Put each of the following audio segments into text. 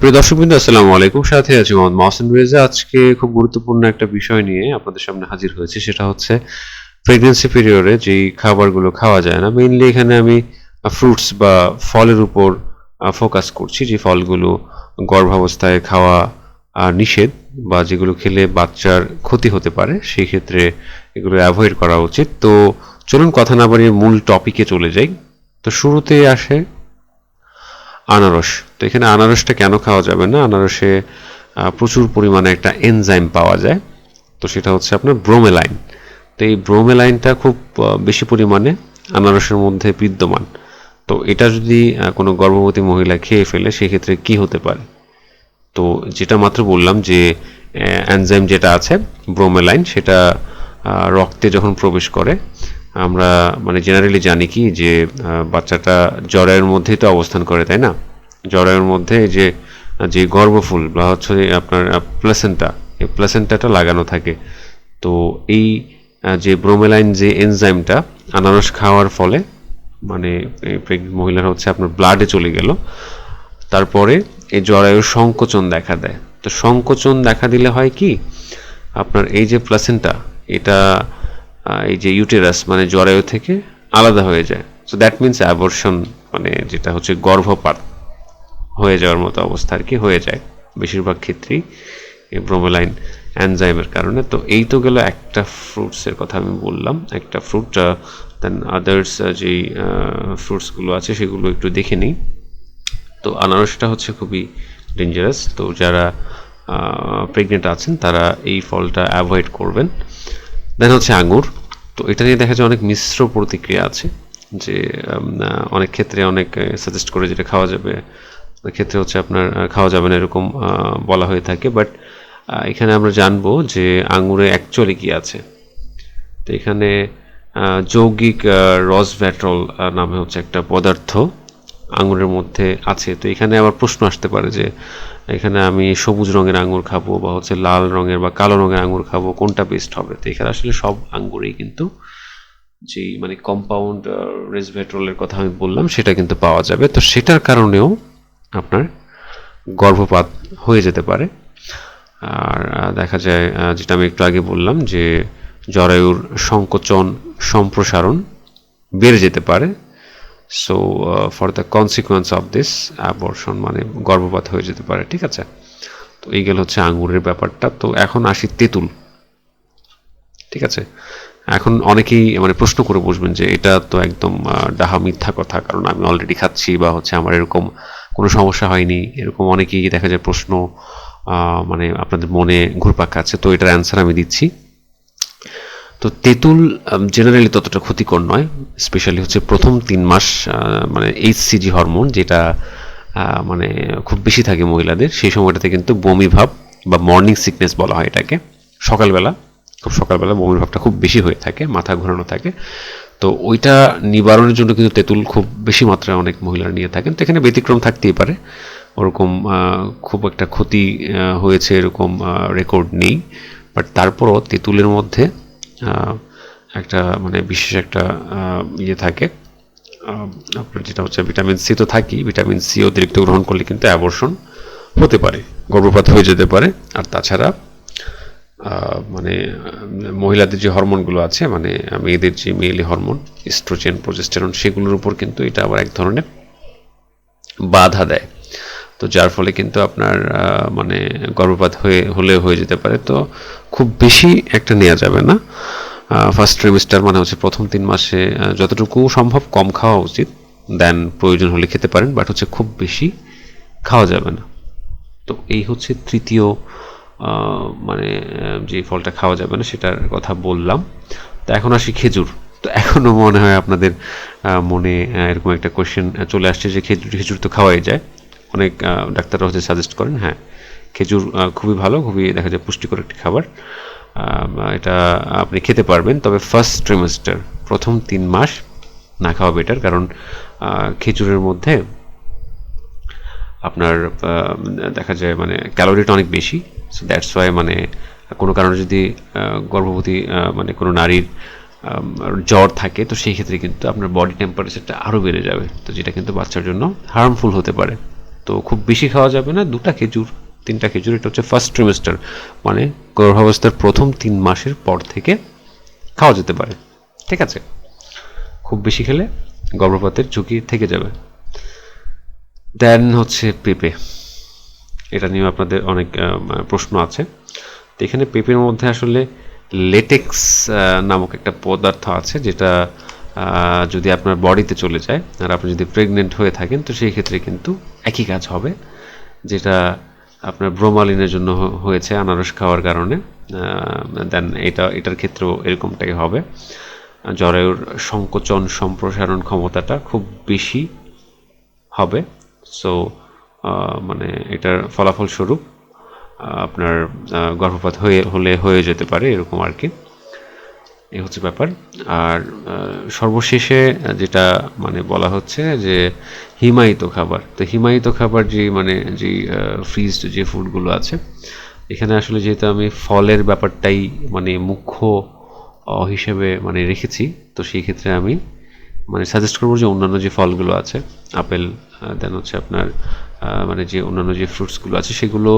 প্রিয় দর্শকবৃন্দ, আসসালামু আলাইকুম। সাথে আছি মোহাম্মদ মহসিন রেজা আজকে খুব গুরুত্বপূর্ণ একটা বিষয় নিয়ে আপনাদের সামনে হাজির হয়েছে। সেটা হচ্ছে প্রেগনেন্সি পিরিয়ডে যেই খাবারগুলো খাওয়া যায় না মেইনলি এখানে আমি ফ্রুটস বা ফলের উপর ফোকাস করছি। যে ফলগুলো গর্ভাবস্থায় খাওয়া নিষেধ বা যেগুলো খেলে বাচ্চার ক্ষতি হতে পারে, সেই ক্ষেত্রে এগুলো অ্যাভয়েড করা উচিত। তো চলুন কথা না বাড়িয়ে মূল টপিকে চলে যাই। তো শুরুতে আসে আনারস। তো এখানে আনারসটা কেন খাওয়া যাবে না? আনারসে প্রচুর পরিমাণে একটা এনজাইম পাওয়া যায়। তো সেটা হচ্ছে আপনার ব্রোমেলাইন তো এই ব্রোমেলাইনটা খুব বেশি পরিমাণে আনারসের মধ্যে বিদ্যমান। তো এটা যদি কোনো গর্ভবতী মহিলা খেয়ে ফেলে, সেক্ষেত্রে কি হতে পারে? তো যেটা মাত্র বললাম যে এনজাইম যেটা আছে ব্রোমেলাইন সেটা রক্তে যখন প্রবেশ করে আমরা মানে জেনারেলি জানি কি যে বাচ্চাটা জরায়ুর মধ্যেই তো অবস্থান করে, তাই না? জরায়ুর মধ্যে যে যে গর্ভফুল বা হচ্ছে আপনার প্লেসেন্টা এই প্লেসেন্টাটা লাগানো থাকে। তো এই যে ব্রোমেলাইন যে এনজাইমটা আনারস খাওয়ার ফলে মানে মহিলার হচ্ছে আপনার ব্লাডে চলে গেল। তারপরে এই জরায়ুর সংকোচন দেখা দেয়। তো সংকোচন দেখা দিলে হয় কি? আপনার এই যে প্লাসেন্টা এটা এই যে ইউটেরাস মানে জরায়ু থেকে আলাদা হয়ে যায়। সো দ্যাট মিনস অ্যাবর্শন মানে যেটা হচ্ছে গর্ভপাত হয়ে যাওয়ার মতো অবস্থা আর কি, হয়ে যায় বেশিরভাগ ক্ষেত্রেই এই ব্রোমেলাইন অ্যানজাইমের কারণে। তো এই তো গেল একটা ফ্রুটসের কথা আমি বললাম। একটা ফ্রুট দেন আদার্স যেই ফ্রুটসগুলো আছে সেগুলো একটু দেখে নিই। তো আনারসটা হচ্ছে খুবই ডেঞ্জারাস তো যারা প্রেগনেন্ট আছেন তারা এই ফলটা অ্যাভয়েড করবেন। দেন হচ্ছে আঙুর তো এটা নিয়ে দেখা যায় অনেক মিশ্র প্রতিক্রিয়া আছে যে অনেক ক্ষেত্রে অনেক সাজেস্ট করে যেটা খাওয়া যাবে। অনেক ক্ষেত্রে হচ্ছে আপনার খাওয়া যাবে না এরকম বলা হয়ে থাকে। বাট এখানে আমরা জানব যে আঙুরে অ্যাকচুয়ালি কী আছে। তো এখানে যৌগিক যৌগিক রসভ্যাট্রল নামে হচ্ছে একটা পদার্থ। আঙুরের মধ্যে আছে। তো এখানে আবার প্রশ্ন আসতে পারে যে, এখানে আমি সবুজ রঙের আঙুর খাব বা হচ্ছে লাল রঙের বা কালো রঙের আঙুর খাব, কোনটা বেস্ট হবে? তো এখানে আসলে সব আঙ্গুরেই কিন্তু যেই মানে কম্পাউন্ড রেসভেট্রলের কথা আমি বললাম, সেটা কিন্তু পাওয়া যাবে। তো সেটার কারণেও আপনার গর্ভপাত হয়ে যেতে পারে। আর দেখা যায় যেটা আমি একটু আগে বললাম যে, জরায়ুর সংকোচন সম্প্রসারণ বেড়ে যেতে পারে। So for the consequence of this abortion মানে গর্ভপাত হয়ে যেতে পারে, ঠিক আছে? তো এই গেল হচ্ছে আঙুরের ব্যাপারটা। তো এখন আসি তেঁতুল, ঠিক আছে? এখন অনেকেই মানে প্রশ্ন করে বসবেন যে এটা তো একদম ডাহা মিথ্যা কথা, কারণ আমি অলরেডি খাচ্ছি বা হচ্ছে আমার এরকম কোনো সমস্যা হয়নি। এরকম অনেকেই দেখা যায় প্রশ্ন মানে আপনাদের মনে ঘুরপাক খাচ্ছে। তো এটার অ্যান্সার আমি দিচ্ছি। তো তেঁতুল জেনারেলি ততটা ক্ষতিকর নয় স্পেশালি হচ্ছে প্রথম তিন মাস মানে এইচসিজি হরমোন যেটা মানে খুব বেশি থাকে মহিলাদের, সেই সময়টাতে কিন্তু বমি ভাব বা মর্নিং সিকনেস বলা হয় এটাকে। সকালবেলা, খুব সকালবেলা বমির ভাবটা খুব বেশি হয়ে থাকে, মাথা ঘোরানো থাকে। তো ওইটা নিবারণের জন্য কিন্তু তেঁতুল খুব বেশি মাত্রায় অনেক মহিলারা নিয়ে থাকেন। তো এখানে ব্যতিক্রম থাকতেই পারে। ওরকম খুব একটা ক্ষতি হয়েছে এরকম রেকর্ড নেই। বাট তারপরও তেঁতুলের মধ্যে একটা মানে বিশেষ একটা ইয়ে থাকে। আপনার যেটা হচ্ছে ভিটামিন সি তো থাকেই, ভিটামিন সি অতিরিক্ত গ্রহণ করলে কিন্তু অ্যাবর্শন হতে পারে, গর্ভপাত হয়ে যেতে পারে। আর তাছাড়া মানে মহিলাদের যে হরমোনগুলো আছে মানে মেয়েদের যে মেয়েলি হরমোন ইস্ট্রোজেন প্রজেস্টেরন সেগুলোর উপর কিন্তু এটা আবার এক ধরনের বাধা দেয়। তো যার ফলে কিন্তু আপনার মানে গর্ভপাত হয়ে হলে হয়ে যেতে পারে। তো খুব বেশি একটা নেওয়া যাবে না। ফার্স্ট ট্রিমিস্টার মানে হচ্ছে প্রথম তিন মাসে যতটুকু সম্ভব কম খাওয়া উচিত দেন প্রয়োজন হলে খেতে পারেন বাট হচ্ছে খুব বেশি খাওয়া যাবে না। তো এই হচ্ছে তৃতীয় মানে যে ফলটা খাওয়া যাবে না সেটার কথা বললাম। তো এখন আসি খেজুর। তো এখনও মনে হয় আপনাদের মনে এরকম একটা কোয়েশ্চেন চলে আসছে যে খেজুর খেজুর তো খাওয়াই যায়। অনেক ডাক্তাররা হচ্ছে সাজেস্ট করেন হ্যাঁ খেজুর খুবই ভালো, খুবই দেখা যায় পুষ্টিকর একটি খাবার। এটা আপনি খেতে পারবেন, তবে ফার্স্ট ট্রিমেস্টার প্রথম তিন মাস না খাওয়া বেটার কারণ খেজুরের মধ্যে আপনার দেখা যায় মানে ক্যালোরিটা অনেক বেশি সো দ্যাটস ওয়াই মানে কোনো কারণে যদি গর্ভবতী মানে কোনো নারীর জ্বর থাকে, তো সেই ক্ষেত্রে কিন্তু আপনার বডি টেম্পারেচারটা আরও বেড়ে যাবে, তো যেটা কিন্তু বাচ্চার জন্য হার্মফুল হতে পারে। তো খুব বেশি খাওয়া যাবে না, দুটা খেজুর, তিনটা খেজুর, এটা হচ্ছে ফার্স্ট ট্রিমেস্টার মানে গর্ভাবস্থার প্রথম তিন মাসের পর থেকে খাওয়া যেতে পারে, ঠিক আছে? খুব বেশি খেলে গর্ভপাতের ঝুঁকি থেকে যাবে। দেন হচ্ছে পেঁপে, এটা নিয়ে আপনাদের অনেক প্রশ্ন আছে। তো এখানে পেঁপের মধ্যে আসলে লেটেক্স নামক একটা পদার্থ আছে, যেটা যদি আপনার বডিতে চলে যায় আর আপনি যদি প্রেগনেন্ট হয়ে থাকেন, তো সেই ক্ষেত্রে কিন্তু একই কাজ হবে, যেটা আপনার ব্রোমালিনের জন্য হয়েছে আনারস খাওয়ার কারণে। দেন এটা, এটার ক্ষেত্রেও এরকমটাই হবে। জরায়ুর সংকোচন সম্প্রসারণ ক্ষমতাটা খুব বেশি হবে। সো মানে এটার ফলাফল স্বরূপ আপনার গর্ভপাত হয়ে, হলে হয়ে যেতে পারে এরকম আর কি। এই হচ্ছে ব্যাপার। আর সর্বশেষে যেটা মানে বলা হচ্ছে যে হিমায়িত খাবার। তো হিমায়িত খাবার যে মানে যে ফ্রিজড যে ফুডগুলো আছে, এখানে আসলে যেহেতু আমি ফলের ব্যাপারটাই মানে মুখ্য হিসেবে মানে রেখেছি, তো সেই ক্ষেত্রে আমি মানে সাজেস্ট করব যে অন্যান্য যে ফলগুলো আছে, আপেল দেন হচ্ছে আপনার মানে যে অন্যান্য যে ফ্রুটসগুলো আছে, সেগুলো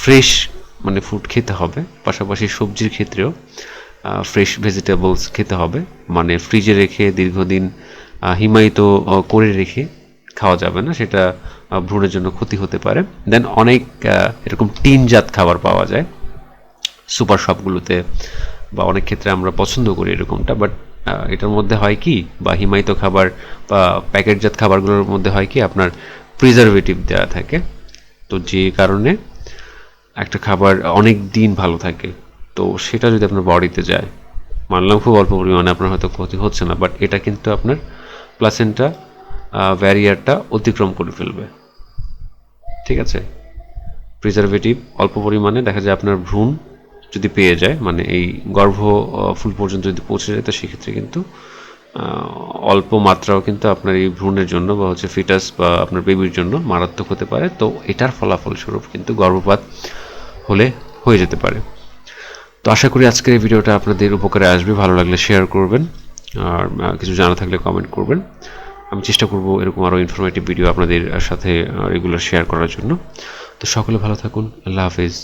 ফ্রেশ মানে ফুড খেতে হবে। পাশাপাশি সবজির ক্ষেত্রেও। ফ্রেশ ভেজিটেবলস খেতে হবে। মানে ফ্রিজে রেখে দীর্ঘদিন হিমায়িত করে রেখে খাওয়া যাবে না। সেটা ভ্রূণের জন্য ক্ষতি হতে পারে। দেন অনেক এরকম টিনজাত খাবার পাওয়া যায়। সুপার শপগুলোতে বা অনেক ক্ষেত্রে আমরা পছন্দ করি এরকমটা। বাট এটার মধ্যে হয় কি বা হিমায়িত খাবার বা প্যাকেটজাত খাবারগুলোর মধ্যে হয় কি আপনার প্রিজারভেটিভ দেওয়া থাকে। তো যে কারণে একটা খাবার অনেক দিন ভালো থাকে। তো সেটা যদি আপনার বডিতে যায়, মানলাম খুব অল্প পরিমাণে আপনার হয়তো ক্ষতি হচ্ছে না বাট এটা কিন্তু আপনার প্লাসেন্টা ব্যারিয়ারটা অতিক্রম করে ফেলবে। ঠিক আছে? প্রিজারভেটিভ অল্প পরিমাণে, দেখা যায় আপনার ভ্রূণ যদি পেয়ে যায় মানে এই গর্ভ ফুল পর্যন্ত যদি পৌঁছে যায়, তো সেক্ষেত্রে কিন্তু অল্প মাত্রাও কিন্তু আপনার এই ভ্রূণের জন্য বা হচ্ছে ফিটাস বা আপনার বেবির জন্য মারাত্মক হতে পারে। তো এটার ফলাফল স্বরূপ কিন্তু গর্ভপাত হলে হয়ে যেতে পারে। তো আশা করি আজকের এই ভিডিওটা আপনাদের উপকারে আসবে, ভালো লাগলে শেয়ার করবেন, আর কিছু জানা থাকলে কমেন্ট করবেন। আমি চেষ্টা করব এরকম আরও ইনফরমেটিভ ভিডিও আপনাদের সাথে রেগুলার শেয়ার করার জন্য। তো সকলে ভালো থাকুন, আল্লাহ হাফেজ।